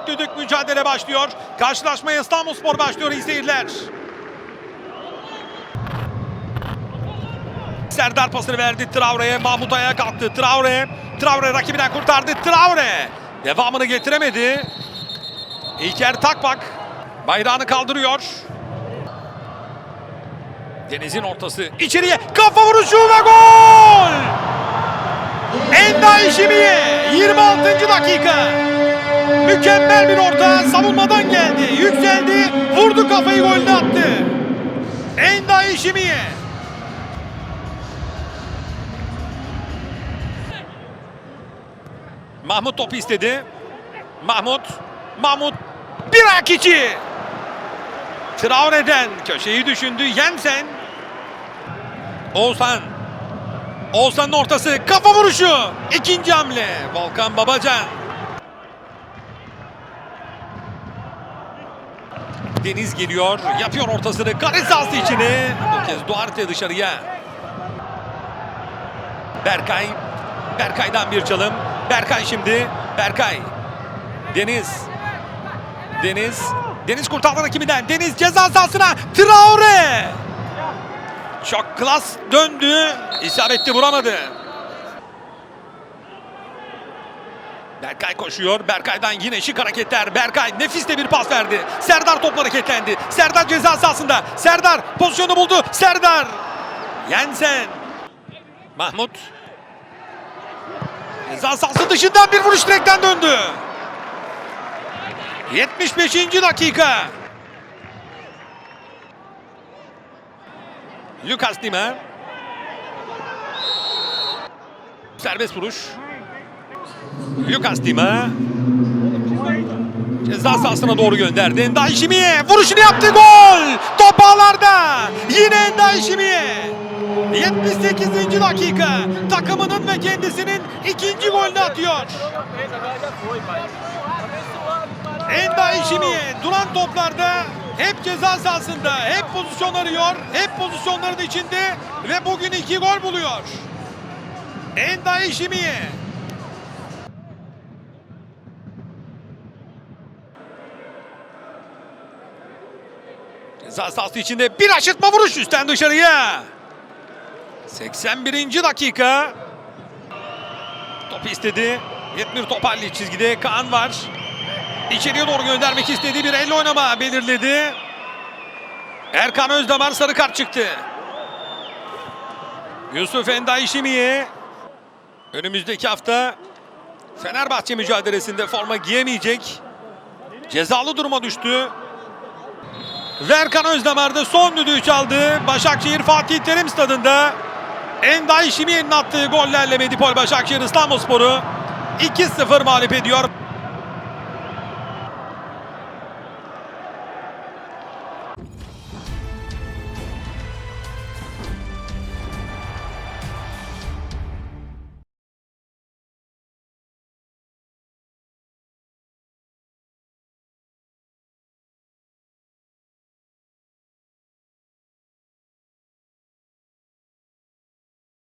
İlk düdük mücadele başlıyor. Karşılaşmaya İstanbulspor başlıyor iyi seyirler. Serdar pasını verdi Traore'ye. Mahmut ayağa kalktı. Traore. Traore rakibinden kurtardı. Traore. Devamını getiremedi. İlker Takbak bayrağını kaldırıyor. Deniz'in ortası içeriye kafa vuruşu ve gol! Enda İşimiye 26. dakika. Mükemmel bir orta savunmadan geldi. Yükseldi. Vurdu kafayı golünü attı. Enda İşimiye. Mahmut topu istedi. Mahmut. Mahmut. Bir ayak içi. Traore'den köşeyi düşündü. Jensen. Oğuzhan. Oğuzhan'ın ortası. Kafa vuruşu. İkinci hamle. Volkan Babacan. Deniz geliyor. Yapıyor ortasını. Kare sahası içine. Bu kez Duarte dışarıya. Berkay. Berkay'dan bir çalım. Berkay şimdi. Berkay. Deniz. Deniz. Deniz kurtardı rakibinden. Deniz ceza sahasına. Traore. Çok klas döndü. İsabetli vuramadı. Berkay koşuyor. Berkay'dan yine şık hareketler. Berkay nefis de bir pas verdi. Serdar topla hareketlendi. Serdar ceza sahasında. Serdar pozisyonu buldu. Serdar. Jensen. Mahmut. Ceza sahası dışından bir vuruş direkten döndü. 75. dakika. Lucas Dima. Serbest vuruş. Lucas Dima. Ceza sahasına doğru gönderdi. Enda İşimiye vuruşunu yaptı gol. Top ağlarda. Yine Enda İşimiye. 78. dakika. Takımının ve kendisinin ikinci golünü atıyor. Enda İşimiye duran toplarda hep ceza sahasında, hep pozisyon arıyor, hep pozisyonların içinde ve bugün iki gol buluyor. Enda İşimiye. Ceza sahası içinde bir aşırtma vuruş üstten dışarıya. 81. dakika. Topu istedi. Yetmir Topalli çizgide Kaan var. İçeriye doğru göndermek istediği bir elle oynama belirledi. Erkan Özdamar sarı kart çıktı. Yusuf Endayişimiye önümüzdeki hafta Fenerbahçe mücadelesinde forma giyemeyecek. Cezalı duruma düştü. Verkan Özdemir'de son düdüğü çaldı. Başakşehir Fatih Terim stadında Enday Şimiye'nin attığı gollerle Medipol Başakşehir İstanbulspor'u 2-0 mağlup ediyor.